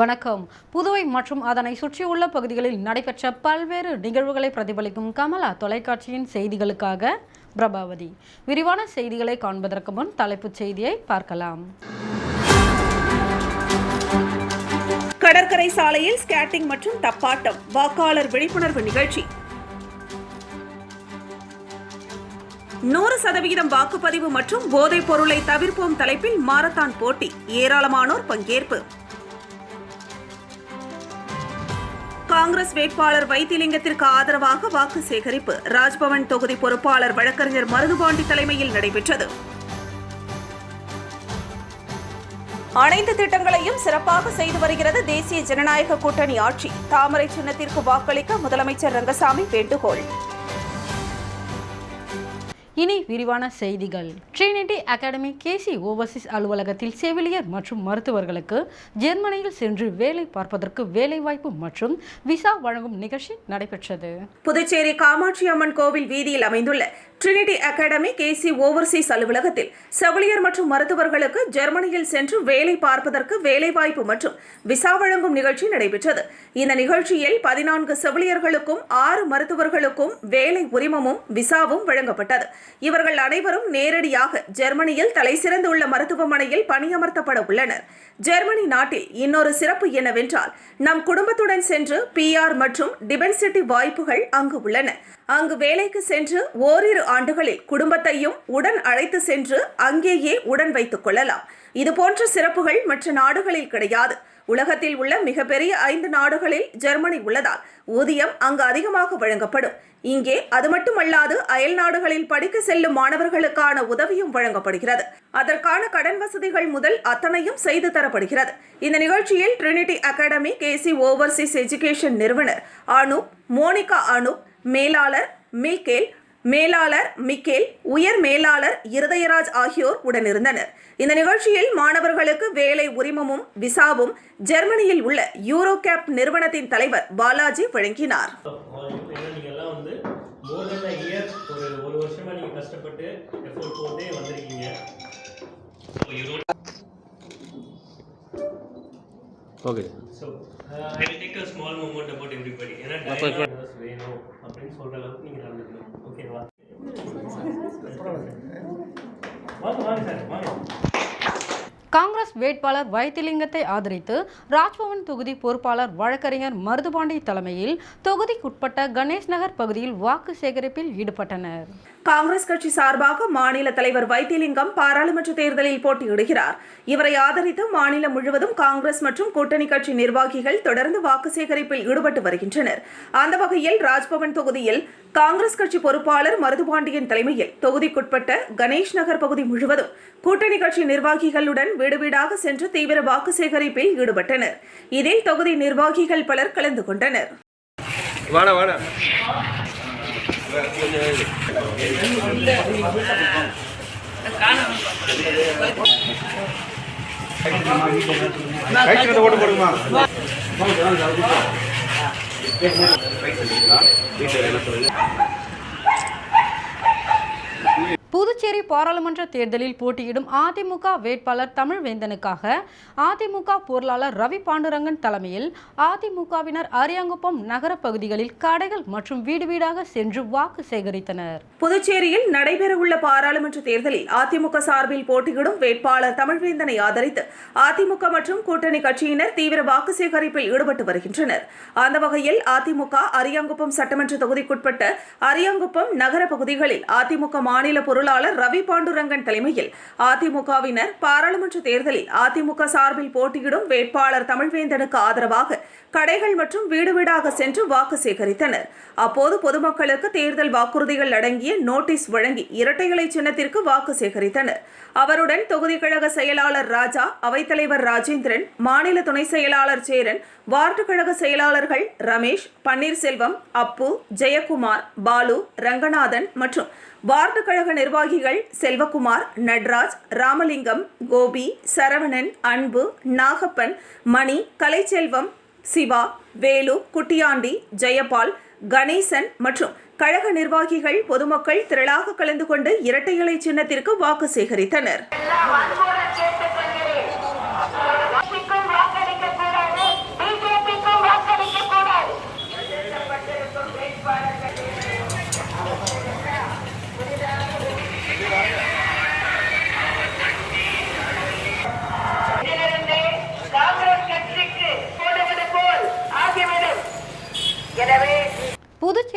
வணக்கம். புதுவை மற்றும் அதனை சுற்றியுள்ள பகுதிகளில் நடைபெற்ற பல்வேறு நிகழ்வுகளை பிரதிபலிக்கும் கமலா தொலைக்காட்சியின் செய்திகளுக்காக பிரபாவதி. விரிவான செய்திகளை காண்பதற்கு முன் தலைப்புச் செய்தியை பார்க்கலாம். கடற்கரை சாலையில் ஸ்கேட்டிங் மற்றும் தப்பாட்டம் வாக்காளர் விழிப்புணர்வு நிகழ்ச்சி. நூறு சதவிகிதம் வாக்குப்பதிவு மற்றும் போதைப் பொருளை தவிர்ப்போம் தலைப்பில் மாரத்தான் போட்டி ஏராளமானோர் பங்கேற்பு. காங்கிரஸ் வேட்பாளர் வைத்திலிங்கத்திற்கு ஆதரவாக வாக்கு சேகரிப்பு. ராஜ்பவன் தொகுதி பொறுப்பாளர் வழக்கறிஞர் மருதுபாண்டி தலைமையில் நடைபெற்றது. அனைத்து திட்டங்களையும் சிறப்பாக செய்து வருகிறது தேசிய ஜனநாயக கூட்டணி ஆட்சி. தாமரை சின்னத்திற்கு வாக்களிக்க முதலமைச்சர் ரங்கசாமி வேண்டுகோள். இனி விரிவான செய்திகள். ட்ரினிட்டி அகாடமி கேசி ஓவர்சீஸ் அலுவலகத்தில் செவிலியர் மற்றும் மருத்துவர்களுக்கு ஜெர்மனியில் சென்று வேலை பார்ப்பதற்கு வேலைவாய்ப்பு மற்றும் விசா வழங்கும் நிகழ்ச்சி நடைபெற்றது. புதுச்சேரி காமாட்சி அம்மன் கோவில் வீதியில் அமைந்துள்ள ட்ரினிட்டி அகாடமி கேசி ஓவர்சீஸ் அலுவலகத்தில் செவிலியர் மற்றும் மருத்துவர்களுக்கு ஜெர்மனியில் சென்று வேலை பார்ப்பதற்கு வேலைவாய்ப்பு மற்றும் விசா வழங்கும் நிகழ்ச்சி நடைபெற்றது. இந்த நிகழ்ச்சியில் பதினான்கு செவிலியர்களுக்கும் ஆறு மருத்துவர்களுக்கும் வேலை உரிமமும் விசாவும் வழங்கப்பட்டது. இவர்கள் அனைவரும் நேரடியாக ஜெர்மனியில் தலைசிறந்துள்ள மருத்துவமனையில் பணியமர்த்தப்பட உள்ளனர். ஜெர்மனி நாட்டில் இன்னொரு சிறப்பு என்னவென்றால் நம் குடும்பத்துடன் சென்று பிஆர் மற்றும் டிபென்சிட்டி வாய்ப்புகள் அங்கு உள்ளன. அங்கு வேலைக்கு சென்று ஓரிரு ஆண்டுகளில் குடும்பத்தையும் உடன் அழைத்து சென்று அங்கேயே உடன் வைத்துக் கொள்ளலாம். இதுபோன்ற சிறப்புகள் மற்ற நாடுகளில் கிடையாது. உலகத்தில் உள்ள மிகப்பெரிய ஐந்து நாடுகளில் ஜெர்மனி உள்ளதால் ஊதியம் அங்கு அதிகமாக வழங்கப்படும். இங்கே அது மட்டுமல்லாது அயல் நாடுகளில் படிக்க செல்லும் மாணவர்களுக்கான உதவியும் வழங்கப்படுகிறது. அதற்கான கடன் வசதிகள் முதல் அத்தனையும் செய்து தரப்படுகிறது. இந்த நிகழ்ச்சியில் Trinity Academy KC overseas education நிறுவனர் அனூப் மோனிகா அனூப் மேலாளர் மில்கேல் மேலாளர் மிக்கேல் உயர் மேலாளர் இருதயராஜ் ஆகியோர் உடனிருந்தனர். இந்த நிகழ்ச்சியில் மாணவர்களுக்கு வேலை உரிமமும் விசாவும் ஜெர்மனியில் உள்ள யூரோ கேப் நிறுவனத்தின் தலைவர் பாலாஜி வழங்கினார். Okay so I will take a small moment about everybody ஏன்னா டைரக்டர்ஸ் வேணும் அப்படின்னு சொல்கிற அளவுக்கு நீங்கள் நடந்துக்கணும். ஓகேவா வாங்க வாங்க சார் வாங்க. காங்கிரஸ் வேட்பாளர் வைத்திலிங்கத்தை ஆதரித்து ராஜ்பவன் தொகுதி பொறுப்பாளர் வழக்கறிஞர் மருதுபாண்டி தலைமையில் தொகுதிக்குட்பட்ட கணேஷ் நகர் பகுதியில் வாக்கு சேகரிப்பில் ஈடுபட்டனர். காங்கிரஸ் கட்சி சார்பாக மாநில தலைவர் வைத்திலிங்கம் பாராளுமன்ற தேர்தலில் போட்டியிடுகிறார். இவரை ஆதரித்து மாநிலம் முழுவதும் காங்கிரஸ் மற்றும் கூட்டணி கட்சி நிர்வாகிகள் தொடர்ந்து வாக்கு சேகரிப்பில் ஈடுபட்டு வருகின்றனர். அந்த வகையில் ராஜ்பவன் தொகுதியில் காங்கிரஸ் கட்சி பொறுப்பாளர் மருதுபாண்டியன் தலைமையில் தொகுதிக்குட்பட்ட கணேஷ் நகர் பகுதி முழுவதும் கூட்டணி கட்சி நிர்வாகிகளுடன் வீடு வீடாக சென்று தீவிர வாக்கு சேகரிப்பில் ஈடுபட்டனர். இதில் தொகுதி நிர்வாகிகள் பலர் கலந்து கொண்டனர். கைக்கு ஓட்டு போடுமா? புதுச்சேரி பாராளுமன்ற தேர்தலில் போட்டியிடும் அதிமுக வேட்பாளர் தமிழ்வேந்தனுக்காக அதிமுக பொருளாளர் ரவி பாண்டுரங்கன் தலைமையில் அதிமுகவினர் அரியாங்குப்பம் நகர பகுதிகளில் கடைகள் மற்றும் வீடு வீடாக சென்று வாக்கு சேகரித்தனர். புதுச்சேரியில் நடைபெறவுள்ள பாராளுமன்ற தேர்தலில் அதிமுக சார்பில் போட்டியிடும் வேட்பாளர் தமிழ்வேந்தனை ஆதரித்து அதிமுக மற்றும் கூட்டணி கட்சியினர் தீவிர வாக்கு சேகரிப்பில் ஈடுபட்டு வருகின்றனர். அந்த வகையில் அதிமுக அரியாங்குப்பம் சட்டமன்ற தொகுதிக்குட்பட்ட அரியாங்குப்பம் நகர பகுதிகளில் அதிமுக மாநில பொருள் பொருளாளர் ரவி பாண்டுரங்கன் தலைமையில் அதிமுகவினர் பாராளுமன்ற தேர்தலில் அதிமுக சார்பில் போட்டியிடும் வேட்பாளர் தமிழ்வேந்தனுக்கு ஆதரவாக கடைகள் மற்றும் வீடு வீடாக சென்று வாக்கு சேகரித்தனர். அப்போது பொதுமக்களுக்கு தேர்தல் வாக்குறுதிகள் அடங்கிய நோட்டீஸ் வழங்கி இரட்டைகளை சின்னத்திற்கு வாக்கு சேகரித்தனர். அவருடன் தொகுதி கழக செயலாளர் ராஜா அவைத்தலைவர் ராஜேந்திரன் மாநில துணை செயலாளர் சேரன் வார்டு கழக செயலாளர்கள் ரமேஷ் பன்னீர்செல்வம் அப்பு ஜெயக்குமார் பாலு ரங்கநாதன் மற்றும் வார்டு கழக நிர்வாகிகள் செல்வகுமார் நட்ராஜ் ராமலிங்கம் கோபி சரவணன் அன்பு நாகப்பன் மணி கலைச்செல்வம் சிவா வேலு குட்டியாண்டி ஜெயபால் கணேசன் மற்றும் கழக நிர்வாகிகள் பொதுமக்கள் திரளாக கலந்து கொண்டு இரட்டை இலை சின்னத்திற்கு வாக்கு சேகரித்தனர்.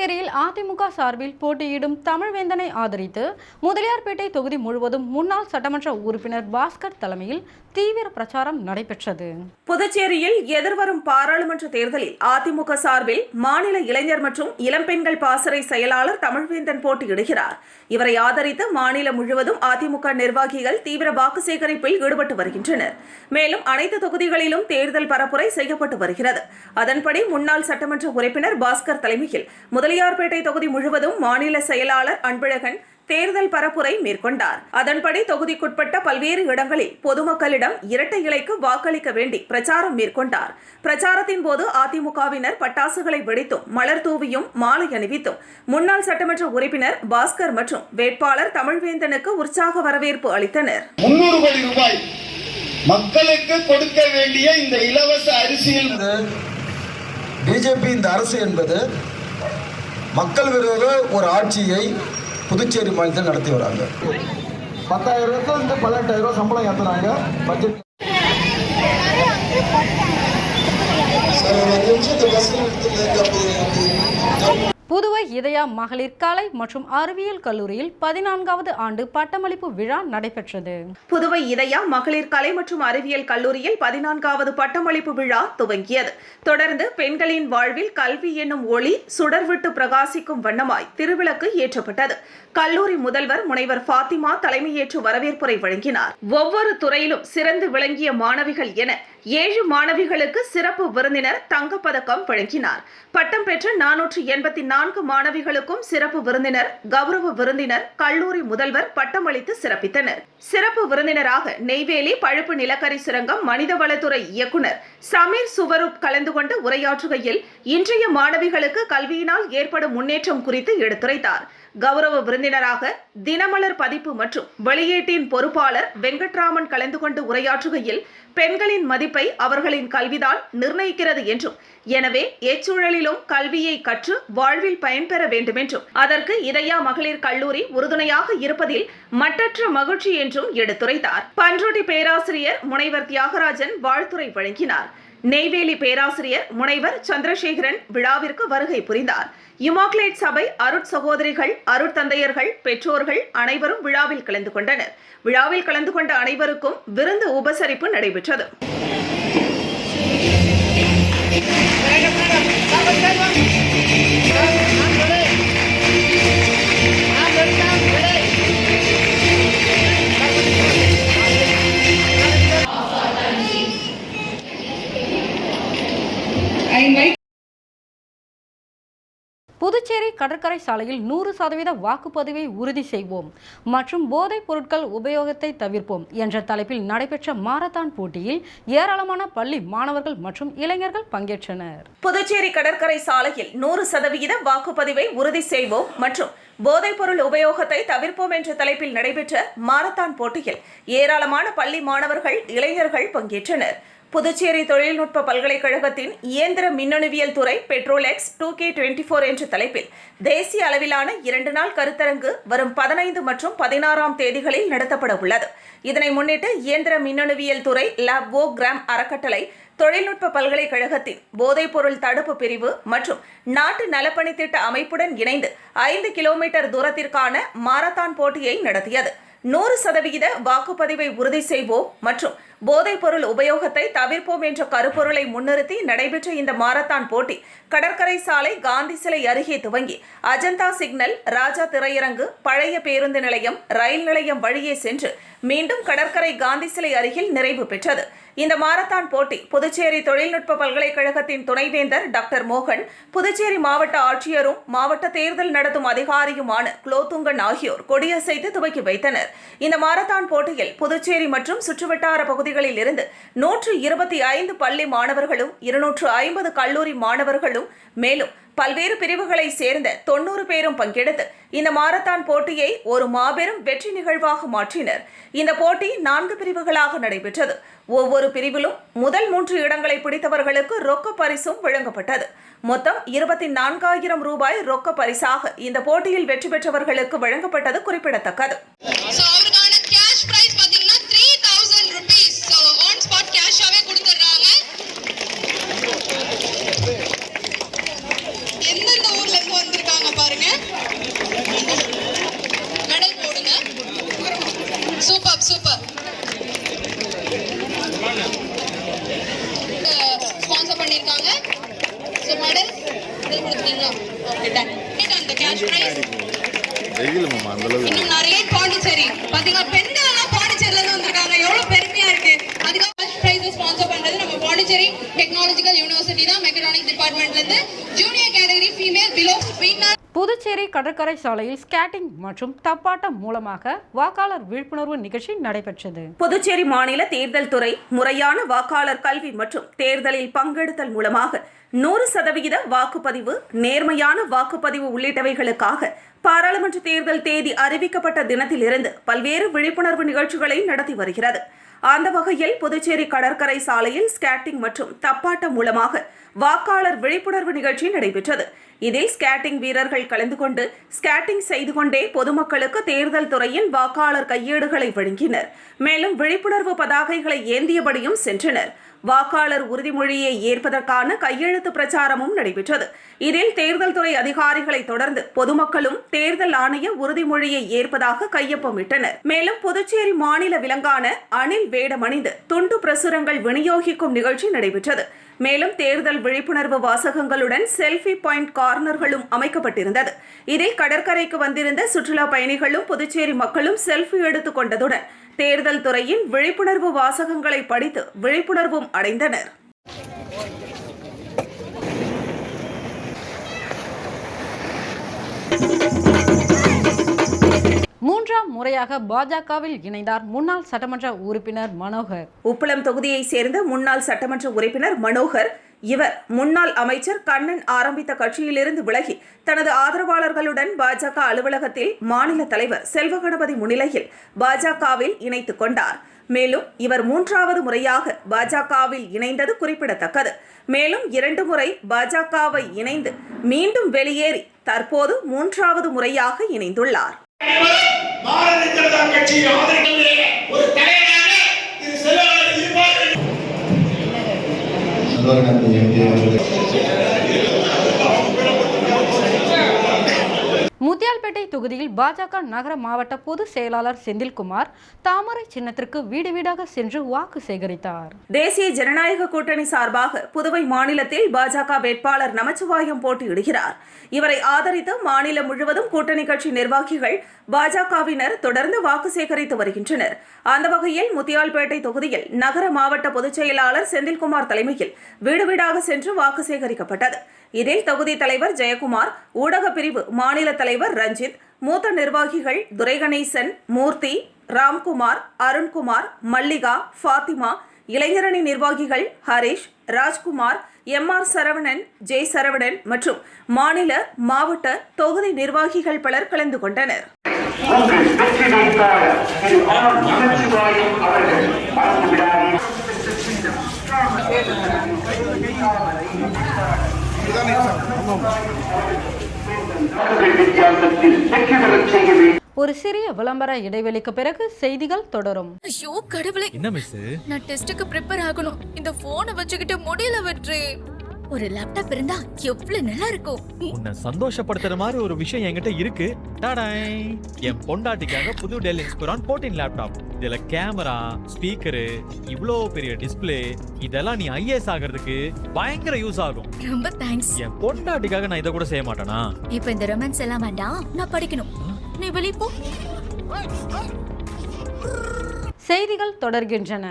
புதுச்சேரியில் அதிமுக சார்பில் போட்டியிடும் தமிழ்வேந்தனை ஆதரித்து முதலியார்பேட்டை தொகுதி முழுவதும் முன்னாள் சட்டமன்ற உறுப்பினர் பாஸ்கர் தலைமையில் தீவிர பிரச்சாரம் நடைபெற்றது. புதுச்சேரியில் எதிர்வரும் பாராளுமன்ற தேர்தலில் அதிமுக சார்பில் மாநில இளைஞர் மற்றும் இளம்பெண்கள் பாசறை செயலாளர் தமிழ்வேந்தன் போட்டியிடுகிறார். இவரை ஆதரித்து மாநிலம் முழுவதும் அதிமுக நிர்வாகிகள் தீவிர வாக்கு சேகரிப்பில் ஈடுபட்டு வருகின்றனர். மேலும் அனைத்து தொகுதிகளிலும் தேர்தல் பரப்புரை செய்யப்பட்டு வருகிறது. அதன்படி முன்னாள் சட்டமன்ற உறுப்பினர் பாஸ்கர் தலைமையில் முதலில் முதலியார்பேட்டை தொகுதி முழுவதும் மாநில செயலாளர் அன்பழகன் தேர்தல் பரப்புரை மேற்கொண்டார். அதன்படி தொகுதிக்குட்பட்ட பல்வேறு இடங்களில் பொதுமக்களிடம் இரட்டை இலைக்கு வாக்களிக்க வேண்டி பிரச்சாரம் மேற்கொண்டார். பிரச்சாரத்தின் போது அதிமுகவினர் பட்டாசுகளை வெடித்தும் மலர் தூவியும் மாலை அணிவித்தும் முன்னாள் சட்டமன்ற உறுப்பினர் பாஸ்கர் மற்றும் வேட்பாளர் தமிழ்வேந்தனுக்கு உற்சாக வரவேற்பு அளித்தனர். முன்னூறு கோடி ரூபாய் மக்களுக்கு கொடுக்க வேண்டிய இந்த இலவச அரிசியில் பிஜேபி இந்த அரசு என்பது மக்கள் விரோத ஒரு ஆட்சியை புதுச்சேரி மாநிலத்தில் நடத்தி வராங்க. பத்தாயிரம் ரூபாய் இருந்து பதினெட்டாயிரம் ரூபாய் சம்பளம் ஏற்றுறாங்க பட்ஜெட். சார் ஒரு அஞ்சு நிமிஷம் இந்த பஸ்ஸில் புதுவை இதயா மகளிர் கலை மற்றும் அறிவியல் கல்லூரியில் பதினான்காவது ஆண்டு பட்டமளிப்பு விழா நடைபெற்றது. புதுவை இதயா மகளிர் கலை மற்றும் அறிவியல் கல்லூரியில் பதினான்காவது பட்டமளிப்பு விழா துவங்கியது. தொடர்ந்து பெண்களின் வாழ்வில் கல்வி என்னும் ஒளி சுடர்விட்டு பிரகாசிக்கும் வண்ணமாய் திருவிளக்கு ஏற்றப்பட்டது. கல்லூரி முதல்வர் முனைவர் ஃபாத்திமா தலைமையேற்று வரவேற்புரை வழங்கினார். ஒவ்வொரு துறையிலும் சிறந்து விளங்கிய மாணவிகள் என ஏழு மாணவிகளுக்கு சிறப்பு விருந்தினர் தங்கப்பதக்கம் வழங்கினார். பட்டம் பெற்ற நானூற்று எண்பத்தி நான்கு மாணவிகளுக்கும் சிறப்பு விருந்தினர் கௌரவ விருந்தினர் கல்லூரி முதல்வர் பட்டமளித்து சிறப்பித்தனர். சிறப்பு விருந்தினராக நெய்வேலி பழுப்பு நிலக்கரி சுரங்கம் மனிதவளத்துறை இயக்குனர் சமீர் சுவரூப் கலந்து கொண்டு உரையாற்றுகையில் இன்றைய மாணவிகளுக்கு கல்வியினால் ஏற்படும் முன்னேற்றம் குறித்து எடுத்துரைத்தார். கௌரவ விருந்தினராக தினமலர் பதிப்பு மற்றும் வெளியீட்டின் பொறுப்பாளர் வெங்கட்ராமன் கலந்து கொண்டு உரையாற்றுகையில் பெண்களின் மதிப்பை அவர்களின் கல்விதான் நிர்ணயிக்கிறது என்றும் எனவே எச்சூழலிலும் கல்வியை கற்று வாழ்வில் பயன்பெற வேண்டும் என்றும் அதற்கு இதயா மகளிர் கல்லூரி உறுதுணையாக இருப்பதில் மட்டற்ற மகிழ்ச்சி என்றும் எடுத்துரைத்தார். பன்ருட்டி பேராசிரியர் முனைவர் தியாகராஜன் வாழ்த்துரை வழங்கினார். நெய்வேலி பேராசிரியர் முனைவர் சந்திரசேகரன் விழாவிற்கு வருகை புரிந்தார். இமாக்லேட் சபை அருட்சகோதரிகள் அருட்தந்தையர்கள் பெற்றோர்கள் அனைவரும் விழாவில் கலந்து கொண்டனர். விழாவில் கலந்து கொண்ட அனைவருக்கும் விருந்து உபசரிப்பு நடைபெற்றது. புதுச்சேரி கடற்கரை சாலையில் நூறு சதவீத வாக்குப்பதிவை உறுதி செய்வோம் மற்றும் போதைப் பொருட்கள் உபயோகத்தை தவிர்ப்போம் என்ற தலைப்பில் நடைபெற்ற மாரத்தான் போட்டியில் ஏராளமான பள்ளி மாணவர்கள் மற்றும் இளைஞர்கள் பங்கேற்றனர். புதுச்சேரி கடற்கரை சாலையில் நூறு சதவிகித வாக்குப்பதிவை உறுதி செய்வோம் மற்றும் போதைப்பொருள் உபயோகத்தை தவிர்ப்போம் என்ற தலைப்பில் நடைபெற்ற மாரத்தான் போட்டியில் ஏராளமான பள்ளி மாணவர்கள் இளைஞர்கள் பங்கேற்றனர். புதுச்சேரி தொழில்நுட்ப பல்கலைக்கழகத்தின் இயந்திர மின்னணுவியல் துறை Petrolex two K twenty four என்ற தலைப்பில் தேசிய அளவிலான இரண்டு நாள் கருத்தரங்கு வரும் பதினைந்து மற்றும் பதினாறாம் தேதிகளில் நடத்தப்பட உள்ளது. இதனை முன்னிட்டு இயந்திர மின்னணுவியல் துறை லேப் கிராம் அறக்கட்டளை தொழில்நுட்ப பல்கலைக்கழகத்தின் போதைப்பொருள் தடுப்பு பிரிவு மற்றும் நாட்டு நலப்பணி திட்ட அமைப்புடன் இணைந்து ஐந்து கிலோமீட்டர் தூரத்திற்கான மாரத்தான் போட்டியை நடத்தியது. நூறு சதவிகித வாக்குப்பதிவை உறுதி செய்வோம் மற்றும் போதைப்பொருள் உபயோகத்தை தவிர்ப்போம் என்ற கருப்பொருளை முன்னிறுத்தி நடைபெற்ற இந்த மாரத்தான் போட்டி கடற்கரை சாலை காந்தி சிலை அருகே துவங்கி அஜந்தா சிக்னல் ராஜா திரையரங்கு பழைய பேருந்து நிலையம் ரயில் நிலையம் வழியே சென்று மீண்டும் கடற்கரை காந்தி சிலை அருகில் நிறைவு பெற்றது. இந்த மாரத்தான் போட்டி புதுச்சேரி தொழில்நுட்ப பல்கலைக்கழகத்தின் துணைவேந்தர் டாக்டர் மோகன் புதுச்சேரி மாவட்ட ஆட்சியரும் மாவட்ட தேர்தல் நடத்தும் அதிகாரியுமான குலோத்துங்கன் ஆகியோர் கொடியசைத்து துவக்கி வைத்தனர். இந்த மாரத்தான் போட்டியில் புதுச்சேரி மற்றும் சுற்றுவட்டார பகுதிகளில் இருந்து நூற்று இருபத்தி ஐந்து பள்ளி மாணவர்களும் இருநூற்று ஐம்பது கல்லூரி மாணவர்களும் மேலும் பல்வேறு பிரிவுகளை சேர்ந்த தொண்ணூறு பேரும் பங்கெடுத்து இந்த மாரத்தான் போட்டியை ஒரு மாபெரும் வெற்றி நிகழ்வாக மாற்றினர். இந்த போட்டி நான்கு பிரிவுகளாக நடைபெற்றது. ஒவ்வொரு பிரிவிலும் முதல் மூன்று இடங்களை பிடித்தவர்களுக்கு ரொக்க பரிசும் வழங்கப்பட்டது. மொத்தம் இருபத்தி நான்காயிரம் ரூபாய் ரொக்க பரிசாக இந்த போட்டியில் வெற்றி பெற்றவர்களுக்கு வழங்கப்பட்டது குறிப்பிடத்தக்கது. கடற்கரை சாலையில் ஸ்கேட்டிங் மற்றும் தப்பாட்டம் மூலமாக வாக்காளர் விழிப்புணர்வு நிகழ்ச்சி நடைபெற்றது. புதுச்சேரி மாநில தேர்தல் துறை முறையான வாக்காளர் கல்வி மற்றும் தேர்தலில் பங்கெடுத்தல் மூலமாக நூறு சதவிகித வாக்குப்பதிவு நேர்மையான வாக்குப்பதிவு உள்ளிட்டவைகளுக்காக பாராளுமன்ற தேர்தல் தேதி அறிவிக்கப்பட்ட தினத்திலிருந்து பல்வேறு விழிப்புணர்வு நிகழ்ச்சிகளை நடத்தி வருகிறது. அந்த வகையில் புதுச்சேரி கடற்கரை சாலையில் ஸ்கேட்டிங் மற்றும் தப்பாட்டம் மூலமாக வாக்காளர் விழிப்புணர்வு நிகழ்ச்சி நடைபெற்றது. இதில் ஸ்கேட்டிங் வீரர்கள் கலந்து கொண்டு ஸ்கேட்டிங் செய்து கொண்டே பொதுமக்களுக்கு தேர்தல் துறையின் வாக்காளர் கையேடுகளை வழங்கினர். மேலும் விழிப்புணர்வு பதாகைகளை ஏந்தியபடியும் சென்றனர். வாக்காளர் உறுதிமொழியை ஏற்பதற்கான கையெழுத்து பிரச்சாரமும் நடைபெற்றது. இதில் தேர்தல் துறை அதிகாரிகளை தொடர்ந்து பொதுமக்களும் தேர்தல் ஆணைய உறுதிமொழியை ஏற்பதாக கையொப்பமிட்டனர். மேலும் புதுச்சேரி மாநில விலங்கான அணில் வேடமணிந்து துண்டு பிரசுரங்கள் விநியோகிக்கும் நிகழ்ச்சி நடைபெற்றது. மேலும் தேர்தல் விழிப்புணர்வு வாசகங்களுடன் செல்ஃபி பாயிண்ட் கார்னர்களும் அமைக்கப்பட்டிருந்தது. இதில் கடற்கரைக்கு வந்திருந்த சுற்றுலா பயணிகளும் புதுச்சேரி மக்களும் செல்ஃபி எடுத்துக் கொண்டதுடன் தேர்தல் துறையின் விழிப்புணர்வு வாசகங்களை படித்து விழிப்புணர்வும் அடைந்தனர். மூன்றாம் முறையாக பாஜகவில் இணைந்தார் முன்னாள் சட்டமன்ற உறுப்பினர் மனோகர். உப்பளம் தொகுதியை சேர்ந்த முன்னாள் சட்டமன்ற உறுப்பினர் மனோகர் இவர் முன்னாள் அமைச்சர் கண்ணன் ஆரம்பித்த கட்சியிலிருந்து விலகி தனது ஆதரவாளர்களுடன் பாஜக அலுவலகத்தில் மாநில தலைவர் செல்வ கணபதி முன்னிலையில் பாஜகவில் இணைத்துக் கொண்டார். மேலும் இவர் மூன்றாவது முறையாக பாஜகவில் இணைந்தது குறிப்பிடத்தக்கது. மேலும் இரண்டு முறை பாஜகவை இணைந்து மீண்டும் வெளியேறி தற்போது மூன்றாவது முறையாக இணைந்துள்ளார். பாரதிய ஜனதா கட்சியை ஆதரிக்கின்ற ஒரு தலைவராக திரு செல்வராஜ் இருப்பார்கள் முத்தியால்பேட்டை தொகுதியில் பாஜக நகர மாவட்ட பொதுச் செயலாளர் செந்தில்குமார் தாமரை சின்னத்திற்கு வீடு வீடாக சென்று வாக்கு சேகரித்தார். தேசிய ஜனநாயக கூட்டணி சார்பாக புதுவை மாநிலத்தில் பாஜக வேட்பாளர் நமச்சிவாயம் போட்டியிடுகிறார். இவரை ஆதரித்து மாநிலம் முழுவதும் கூட்டணி கட்சி நிர்வாகிகள் பாஜகவினர் தொடர்ந்து வாக்கு சேகரித்து வருகின்றனர். அந்த வகையில் முத்தியால்பேட்டை தொகுதியில் நகர மாவட்ட பொதுச் செயலாளர் செந்தில்குமார் தலைமையில் வீடு வீடாக சென்று வாக்கு சேகரிக்கப்பட்டது. இதில் தொகுதி தலைவர் ஜெயக்குமார் ஊடக பிரிவு மாநில தலைவர் ரஞ்சித் மூத்த நிர்வாகிகள் துரைகணேசன் மூர்த்தி ராம்குமார் அருண்குமார் மல்லிகா ஃபாத்திமா இளைஞரணி நிர்வாகிகள் ஹரீஷ் ராஜ்குமார் எம் ஆர் சரவணன் ஜெய் சரவணன் மற்றும் மாநில மாவட்ட தொகுதி நிர்வாகிகள் பலர் கலந்து கொண்டனர். அவர்கள் மறந்து விடாதீர்கள் வாக்குகள் வித்தியாசத்தில் வெற்றி பெறச் செய்ய வேண்டும் ஒரு சிறிய விளம்பர இடைவெளிக்கு பிறகு செய்திகள் தொடரும். ஐயோ கடவுளே. என்ன மிஸ் நான் டெஸ்டுக்கு ப்ரிப்பேர் ஆகணும். இந்த போனை வச்சுக்கிட்டு முடியல வெற்றி. ஒரு லேப்டாப் இருந்தா எவ்வளவு நல்லா இருக்கும். உன்னை சந்தோஷப்படுத்துற மாதிரி ஒரு விஷயம் என்கிட்ட இருக்கு. டாடாய். என் பொண்டாட்டிக்காக புது டெல் இன்ஸ்பிரான் போர்டீன் லேப்டாப் இதுல கேமரா ஸ்பீக்கரு இவ்ளோ பெரிய டிஸ்ப்ளே இதெல்லாம் நீ ஐஏஎஸ் ஆகிறதுக்கு பயங்கர யூஸ் ஆகும். ரொம்ப தேங்க்ஸ் என் பொண்டாட்டிக்காக நான் இதை கூட செய்ய மாட்டேனா? இப்போ இந்த ரொமான்ஸ் எல்லாம் வேண்டாம் நான் படிக்கணும். நீ வெளிய போ. செய்திகள் தொடர்கின்றன.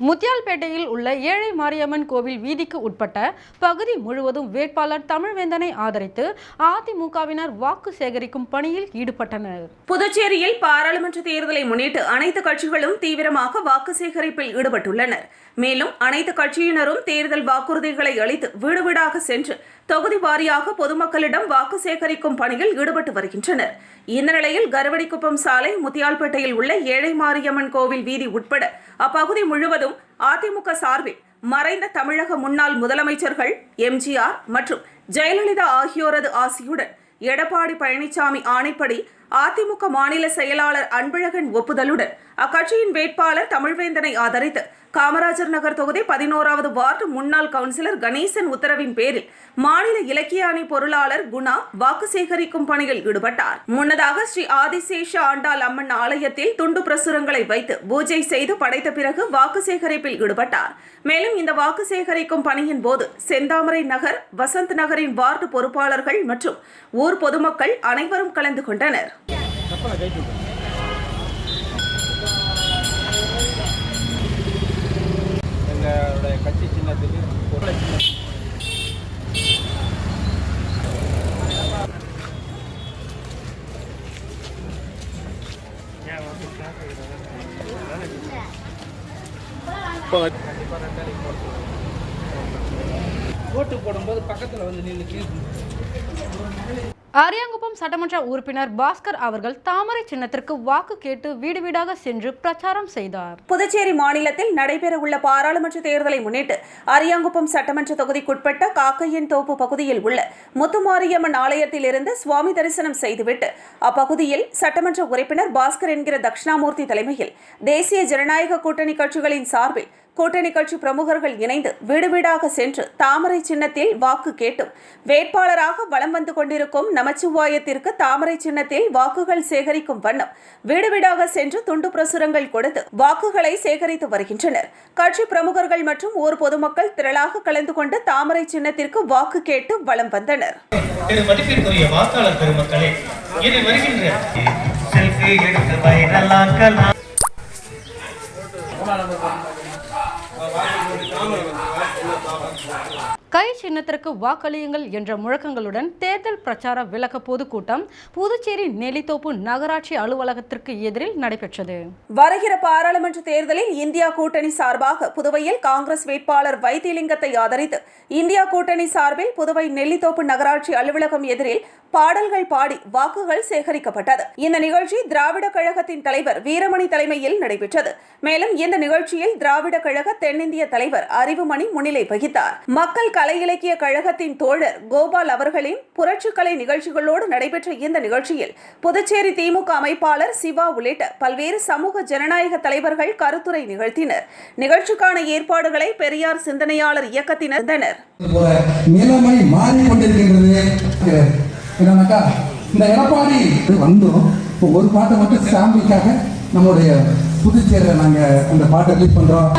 முத்தியால்பேட்டையில் உள்ள ஏழை மாரியம்மன் கோவில் வீதிக்கு உட்பட்ட பகுதி முழுவதும் வேட்பாளர் தமிழ்வேந்தனை ஆதரித்து அதிமுகவினர் வாக்கு சேகரிக்கும் பணியில் ஈடுபட்டனர். புதுச்சேரியில் பாராளுமன்ற தேர்தலை முன்னிட்டு அனைத்து கட்சிகளும் தீவிரமாக வாக்கு சேகரிப்பில் ஈடுபட்டுள்ளனர். மேலும் அனைத்து கட்சியினரும் தேர்தல் வாக்குறுதிகளை அளித்து வீடு வீடாக சென்று தொகுதி வாரியாக பொதுமக்களிடம் வாக்கு சேகரிக்கும் பணியில் ஈடுபட்டு வருகின்றனர். இந்த நிலையில் கருவடிக்குப்பம் சாலை முத்தியால்பேட்டையில் உள்ள ஏழை மாரியம்மன் கோவில் வீதி உட்பட அப்பகுதி முழுவதும் அதிமுக சார்பில் மறைந்த தமிழக முன்னாள் முதலமைச்சர்கள் எம்ஜிஆர் மற்றும் ஜெயலலிதா ஆகியோரது ஆசியுடன் எடப்பாடி பழனிசாமி ஆணைப்படி அதிமுக மாநில செயலாளர் அன்பழகன் ஒப்புதலுடன் அக்கட்சியின் வேட்பாளர் தமிழ்வேந்தனை ஆதரித்து காமராஜர் நகர் தொகுதி பதினோராவது வார்டு முன்னாள் கவுன்சிலர் கணேசன் உத்தரவின் பேரில் மாநில இலக்கிய அணி பொருளாளர் குணா வாக்கு சேகரிக்கும் பணியில் ஈடுபட்டார். முன்னதாக ஸ்ரீ ஆதிசேஷ ஆண்டாள் அம்மன் ஆலயத்தில் துண்டு பிரசுரங்களை வைத்து பூஜை செய்து படைத்த பிறகு வாக்கு சேகரிப்பில் ஈடுபட்டார். மேலும் இந்த வாக்கு சேகரிக்கும் பணியின் போது செந்தாமரை நகர் வசந்த் நகரின் வார்டு பொறுப்பாளர்கள் மற்றும் ஊர் பொதுமக்கள் அனைவரும் கலந்து கொண்டனர். எங்களுடைய கட்சி சின்னத்துக்கு ஒரு சின்ன ஓட்டு போடும்போது பக்கத்தில் வந்து நின்று அரியாங்குப்பம் சட்டமன்ற உறுப்பினர் பாஸ்கர் அவர்கள் தாமரை சின்னத்திற்கு வாக்கு கேட்டு வீடு வீடாக சென்று பிரச்சாரம் செய்தார். புதுச்சேரி மாநிலத்தில் நடைபெறவுள்ள பாராளுமன்ற தேர்தலை முன்னிட்டு அரியாங்குப்பம் சட்டமன்ற தொகுதிக்குட்பட்ட காக்கையன் தோப்பு பகுதியில் உள்ள முத்துமாரியம்மன் ஆலயத்தில் இருந்து சுவாமி தரிசனம் செய்துவிட்டு அப்பகுதியில் சட்டமன்ற உறுப்பினர் பாஸ்கர் என்கிற தட்சிணாமூர்த்தி தலைமையில் தேசிய ஜனநாயக கூட்டணி கட்சிகளின் சார்பில் கூட்டணி கட்சி பிரமுகர்கள் இணைந்து வீடு வீடாக சென்று தாமரை சின்னத்தில் வாக்கு கேட்டும். வேட்பாளராக வலம் வந்து கொண்டிருக்கும் நமச்சிவாயத்திற்கு தாமரை சின்னத்தில் வாக்குகள் சேகரிக்கும் வண்ணம் வீடு வீடாக சென்று துண்டு பிரசுரங்கள் கொடுத்து வாக்குகளை சேகரித்து வருகின்றனர். கட்சி பிரமுகர்கள் மற்றும் ஊர் பொதுமக்கள் திரளாக கலந்து கொண்டு தாமரை சின்னத்திற்கு வாக்கு கேட்டு வலம் வந்தனர். வருகின்ற கை சின்னத்திற்கு வாக்களியுங்கள் என்ற முழக்கங்களுடன் தேர்தல் பிரச்சார விளக்க பொதுக்கூட்டம் புதுச்சேரி நெல்லித்தோப்பு நகராட்சி அலுவலகத்திற்கு எதிரில் நடைபெற்றது. வருகிற பாராளுமன்ற தேர்தலில் இந்தியா கூட்டணி சார்பாக புதுவையில் காங்கிரஸ் வேட்பாளர் வைத்திலிங்கத்தை ஆதரித்து இந்தியா கூட்டணி சார்பில் புதுவை நெல்லித்தோப்பு நகராட்சி அலுவலகம் எதிரில் பாடல்கள் பாடி வாக்குகள் சேகரிக்கப்பட்டது. இந்த நிகழ்ச்சி திராவிட கழகத்தின் தலைவர் வீரமணி தலைமையில் நடைபெற்றது. மேலும் இந்த நிகழ்ச்சியில் திராவிட கழக தென்னிந்திய தலைவர் அறிவுமணி முன்னிலை வகித்தார். மக்கள் கலை இலக்கிய கழகத்தின் தோழர் கோபால் அவர்களின் புரட்சிக்கலை நிகழ்ச்சிகளோடு நடைபெற்ற இந்த நிகழ்ச்சியில் புதுச்சேரி திமுக அமைப்பாளர் சிவா உள்ளிட்ட பல்வேறு சமூக ஜனநாயக தலைவர்கள் கருத்துரை நிகழ்த்தினர். நிகழ்ச்சிக்கான ஏற்பாடுகளை பெரியார் சிந்தனையாளர் இயக்கத்தினர் இருந்தனர் நிலைமை மாறிக்கொண்டிருக்கின்றது. என்னன்னாக்கா இந்த எடப்பாடி வந்தோம். இப்போ ஒரு பாட்டை மட்டும் சாம்பிக்காக நம்முடைய புதுச்சேரியில் நாங்கள் அந்த பாட்டை ரிலீஸ் பண்ணுறோம்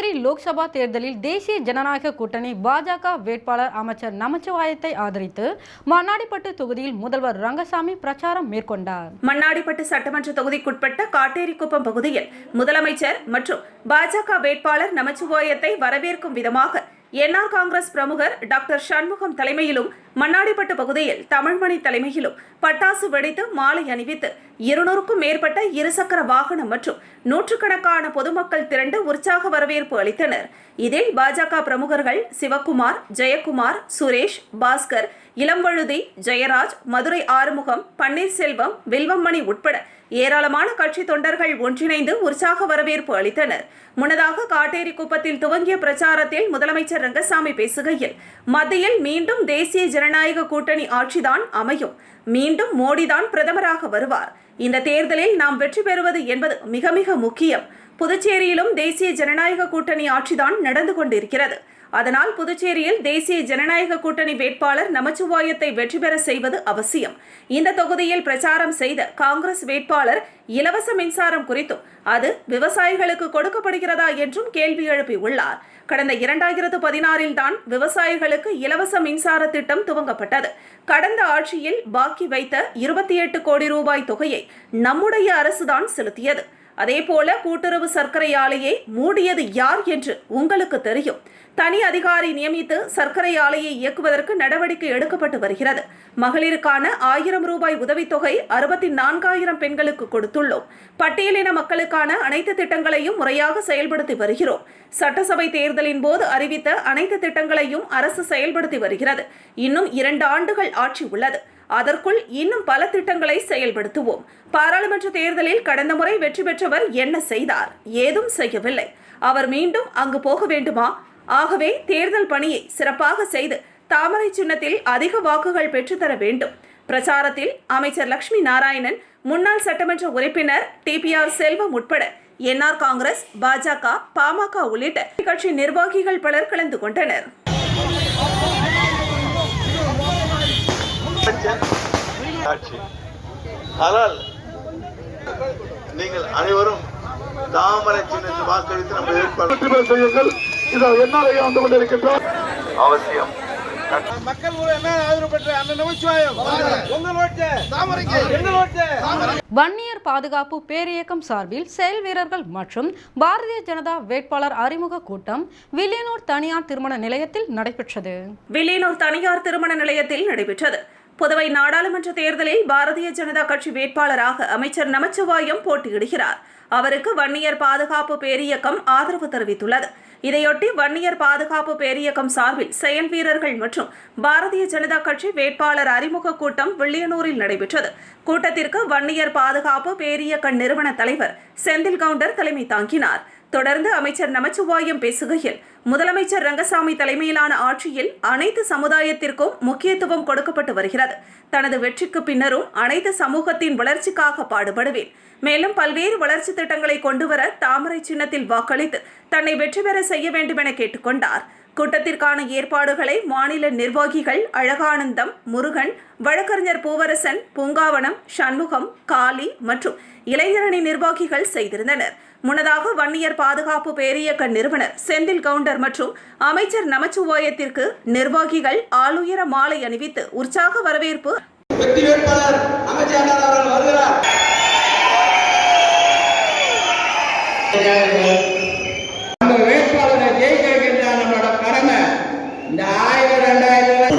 புதுச்சேரி லோக்சபா தேர்தலில் தேசிய ஜனநாயக கூட்டணி பாஜக வேட்பாளர் அமைச்சர் நமச்சிவாயத்தை ஆதரித்து மண்ணாடிப்பட்டு தொகுதியில் முதல்வர் ரங்கசாமி பிரச்சாரம் மேற்கொண்டார். மண்ணாடிப்பட்டு சட்டமன்ற தொகுதிக்குட்பட்ட காட்டேரிக்குப்பம் பகுதியில் முதலமைச்சர் மற்றும் பாஜக வேட்பாளர் நமச்சிவாயத்தை வரவேற்கும் விதமாக என்ஆர் காங்கிரஸ் பிரமுகர் டாக்டர் சண்முகம் தலைமையிலும் மண்ணாடிப்பட்டு பகுதியில் தமிழ்மணி தலைமையிலும் பட்டாசு வெடித்து மாலை அணிவித்து இருநூறுக்கும் மேற்பட்ட இருசக்கர வாகனம் மற்றும் நூற்றுக்கணக்கான பொதுமக்கள் திரண்டு உற்சாக வரவேற்பு அளித்தனர். இதில் பாஜக பிரமுகர்கள் சிவக்குமார் ஜெயக்குமார் சுரேஷ் பாஸ்கர் இளம்பழுதி ஜெயராஜ் மதுரை ஆறுமுகம் பன்னீர்செல்வம் வில்வம்மணி உட்பட ஏராளமான கட்சி தொண்டர்கள் ஒன்றிணைந்து உற்சாக வரவேற்பு அளித்தனர். முன்னதாக காட்டேரி குப்பத்தில் துவங்கிய பிரச்சாரத்தில் முதலமைச்சர் ரங்கசாமி பேசுகையில் மத்தியில் மீண்டும் தேசிய ஜனநாயக கூட்டணி ஆட்சிதான் அமையும். மீண்டும் மோடிதான் பிரதமராக வருவார். இந்த தேர்தலில் நாம் வெற்றி பெறுவது என்பது மிக மிக முக்கியம். புதுச்சேரியிலும் தேசிய ஜனநாயக கூட்டணி ஆட்சிதான் நடந்து கொண்டிருக்கிறது. அதனால் புதுச்சேரியில் தேசிய ஜனநாயக கூட்டணி வேட்பாளர் நமச்சிவாயத்தை வெற்றி பெற செய்வது அவசியம். இந்த தொகுதியில் பிரச்சாரம் செய்த காங்கிரஸ் வேட்பாளர் இலவச மின்சாரம் குறித்தும் அது விவசாயிகளுக்கு கொடுக்கப்படுகிறதா என்றும் கேள்வி எழுப்பியுள்ளார் கடந்த இரண்டாயிரத்து பதினாறில் தான் விவசாயிகளுக்கு இலவச மின்சார திட்டம் துவங்கப்பட்டது. கடந்த ஆட்சியில் பாக்கி வைத்த இருபத்தி எட்டு கோடி ரூபாய் தொகையை நம்முடைய அரசுதான் செலுத்தியது. அதேபோல கூட்டுறவு சர்க்கரை ஆலையை மூடியது யார் என்று உங்களுக்கு தெரியும். தனி அதிகாரி நியமித்து சர்க்கரை ஆலையை இயக்குவதற்கு நடவடிக்கை எடுக்கப்பட்டு வருகிறது. மகளிருக்கான ஆயிரம் ரூபாய் உதவித்தொகை அறுபத்தி நான்காயிரம் பெண்களுக்கு கொடுத்துள்ளோம். பட்டியலின மக்களுக்கான அனைத்து திட்டங்களையும் முறையாக செயல்படுத்தி வருகிறோம். சட்டசபை தேர்தலின் போது அறிவித்த அனைத்து திட்டங்களையும் அரசு செயல்படுத்தி வருகிறது. இன்னும் இரண்டு ஆண்டுகள் ஆட்சி உள்ளது. அதற்குள் இன்னும் பல திட்டங்களை செயல்படுத்துவோம். பாராளுமன்ற தேர்தலில் கடந்த முறை வெற்றி பெற்றவர் என்ன செய்தார்? ஏதும் செய்யவில்லை. அவர் மீண்டும் அங்கு போக வேண்டுமா? ஆகவே தேர்தல் பணியை சிறப்பாக செய்து தாமரை சின்னத்தில் அதிக வாக்குகள் பெற்றுத்தர வேண்டும். பிரச்சாரத்தில் அமைச்சர் லட்சுமி நாராயணன் முன்னாள் சட்டமன்ற உறுப்பினர் டிபிஆர் செல்வம் உட்பட என்ஆர் காங்கிரஸ் பாஜக பாமக உள்ளிட்ட கட்சி நிர்வாகிகள் பலர் கலந்து கொண்டனர். ஆட்சி. ஆனால் நீங்கள் அனைவரும் தாமரை சின்னத்தில் வாக்களித்து நம்ம வேட்பாளர் செய்யுங்கள் இதோ என்னால் வந்து கொண்டிருக்கின்றோம். அவசியம். மக்கள் என்ன ஆதரவு பெற்ற அந்த நமச்சிவாயம்? உங்கள் ஓட்டு. தாமரைக்கு எங்கள் ஓட்டு. வன்னியர் பாதுகாப்பு பேரியக்கம் சார்பில் செயல் வீரர்கள் மற்றும் பாரதிய ஜனதா வேட்பாளர் அறிமுக கூட்டம் வில்லியனூர் தனியார் திருமண நிலையத்தில் நடைபெற்றது. வில்லியனூர் தனியார் திருமண நிலையத்தில் நடைபெற்றது. புதுவை நாடாளுமன்ற தேர்தலில் பாரதிய ஜனதா கட்சி வேட்பாளராக அமைச்சர் நமச்சிவாயம் போட்டியிடுகிறார். அவருக்கு வன்னியர் பாதுகாப்பு பேரியக்கம் ஆதரவு தெரிவித்துள்ளது. இதையொட்டி வன்னியர் பாதுகாப்பு பேரியக்கம் சார்பில் செயல் வீரர்கள் மற்றும் பாரதிய ஜனதா கட்சி வேட்பாளர் அறிமுக கூட்டம் வில்லியனூரில் நடைபெற்றது. கூட்டத்திற்கு வன்னியர் பாதுகாப்பு பேரியக்க நிறுவன தலைவர் செந்தில் கவுண்டர் தலைமை தாங்கினார். தொடர்ந்து அமைச்சர் நமச்சிவாயம் பேசுகையில் முதலமைச்சர் ரங்கசாமி தலைமையிலான ஆட்சியில் அனைத்து சமுதாயத்திற்கும் முக்கியத்துவம் கொடுக்கப்பட்டு வருகிறது. தனது வெற்றிக்கு பின்னரும் அனைத்து சமூகத்தின் வளர்ச்சிக்காக பாடுபடுவேன். மேலும் பல்வேறு வளர்ச்சி திட்டங்களை கொண்டுவர தாமரை சின்னத்தில் வாக்களித்து தன்னை வெற்றி பெற செய்ய வேண்டும் என கேட்டுக்கொண்டார் கூட்டத்திற்கான ஏற்பாடுகளை மாநில நிர்வாகிகள் அழகானந்தம் முருகன் வழக்கறிஞர் பூவரசன் பூங்காவனம் சண்முகம் காளி மற்றும் இளைஞரணி நிர்வாகிகள் செய்திருந்தனர். முன்னதாக வன்னியர் பாதுகாப்பு பேரியக்க நிறுவனர் செந்தில் கவுண்டர் மற்றும் அமைச்சர் நமச்சிவாயத்திற்கு நிர்வாகிகள் ஆளுயர மாலை அணிவித்து உற்சாக வரவேற்பு வெற்றி அவர்கள் வருகிறார் அந்த வேட்பாளரை ஜெயிக்க வைக்கின்ற நம்மளோட கடமை இந்த ஆயிரம் ரெண்டாயிரம்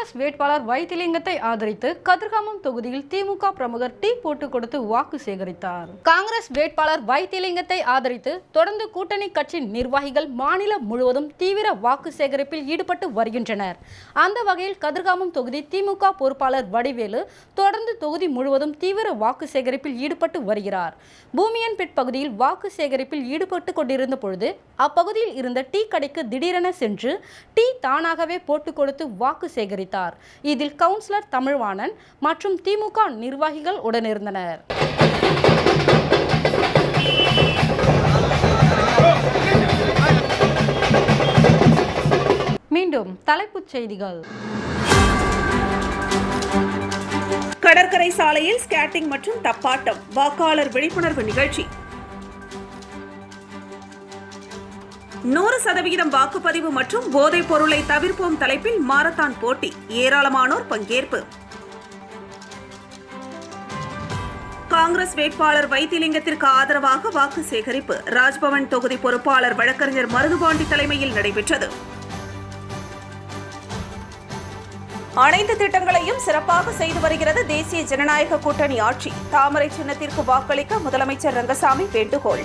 காங்கிரஸ் வேட்பாளர் வைத்திலிங்கத்தை ஆதரித்து கதிர்காமம் தொகுதியில் திமுக பிரமுகர் டீ போட்டு கொடுத்து வாக்கு சேகரித்தார். காங்கிரஸ் வேட்பாளர் வைத்திலிங்கத்தை ஆதரித்து தொடர்ந்து கூட்டணி கட்சி நிர்வாகிகள் மாநிலம் முழுவதும் தீவிர வாக்கு சேகரிப்பில் ஈடுபட்டு வருகின்றனர். அந்த வகையில் கதிர்காமம் தொகுதி திமுக பொறுப்பாளர் வடிவேலு தொடர்ந்து தொகுதி முழுவதும் தீவிர வாக்கு சேகரிப்பில் ஈடுபட்டு வருகிறார். பூமியன்பேட் பகுதியில் வாக்கு சேகரிப்பில் ஈடுபட்டு கொண்டிருந்த பொழுது அப்பகுதியில் இருந்த டீ கடைக்கு திடீரென சென்று டீ தானாகவே போட்டு கொடுத்து வாக்கு சேகரித்தார். அளித்தார் இதில் கவுன்சிலர் தமிழ்வாணன் மற்றும் திமுக நிர்வாகிகள் உடனிருந்தனர். மீண்டும் தலைப்புச் செய்திகள். கடற்கரை சாலையில் ஸ்கேட்டிங் மற்றும் தப்பாட்டம். வாக்காளர் விழிப்புணர்வு நிகழ்ச்சி. நூறு சதவிகிதம் வாக்குப்பதிவு மற்றும் போதைப் பொருளை தவிர்ப்போம் தலைப்பில் மாரத்தான் போட்டி. ஏராளமானோர் பங்கேற்பு. காங்கிரஸ் வேட்பாளர் வைத்திலிங்கத்திற்கு ஆதரவாக வாக்கு சேகரிப்பு. ராஜ்பவன் தொகுதி பொறுப்பாளர் வழக்கறிஞர் மருதுபாண்டி தலைமையில் நடைபெற்றது. அனைத்து திட்டங்களையும் சிறப்பாக செய்து வருகிறது தேசிய ஜனநாயக கூட்டணி ஆட்சி. தாமரை சின்னத்திற்கு வாக்களிக்க முதலமைச்சர் ரங்கசாமி வேண்டுகோள்.